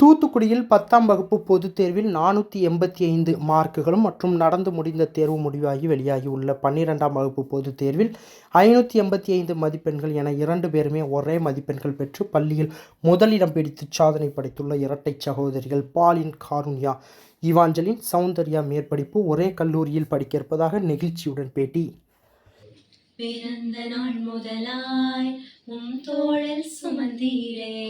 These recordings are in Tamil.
தூத்துக்குடியில் பத்தாம் வகுப்பு பொதுத் தேர்வில் நானூற்றி எண்பத்தி ஐந்து மார்க்குகளும் மற்றும் நடந்து முடிந்த தேர்வு முடிவாகி வெளியாகியுள்ள பன்னிரெண்டாம் வகுப்பு பொதுத் தேர்வில் ஐநூற்றி எண்பத்தி ஐந்து மதிப்பெண்கள் என இரண்டு பேருமே ஒரே மதிப்பெண்கள் பெற்று பள்ளியில் முதலிடம் பிடித்து சாதனை படைத்துள்ள இரட்டை சகோதரிகள் பாலின் காருண்யா இவாஞ்சலின் சௌந்தர்யா மேற்படிப்பு ஒரே கல்லூரியில் படிக்க இருப்பதாக நெகிழ்ச்சியுடன் பேட்டி. பிறந்த நாள் முதலாய் உம் தோளில் சுமந்தீரே.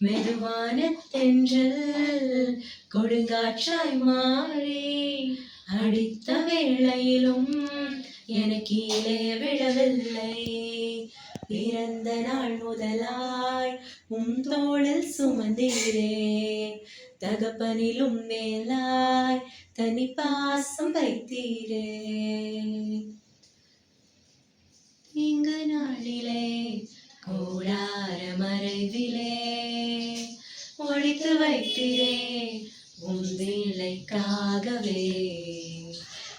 மெதுவான தென்றல் கொடுங்காற்றாய் மாறி அடித்த வேளையிலும் என கீழே விடவில்லை பிறந்த நாள் முதலாய் உம் தோளில் சுமந்தீரே தகப்பனிலும் மேலாய் தனி பாசம் வைத்தீரே. இங்கு நாளிலே ஒழித்து உன் வேலைக்காகவே.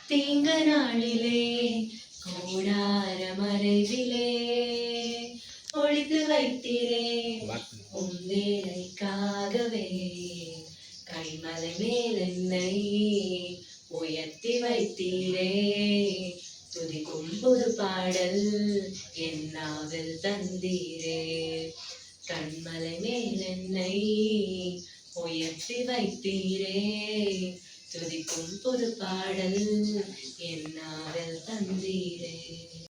தீங்க நாளிலே கோடார மறைவிலே. ஒழித்து வைத்திரேன் உன் வேலைக்காகவே. கைமலை மேல் என்னை உயர்த்தி வைத்தீரே. துதிக்கும் புது பாடல் என்னாவில் தந்தீரே. கண்மலை மேல் என்னை உயர்த்தி வைத்தீரே. துதிக்கும் புது பாடல் என்னாவில் தந்தீரே.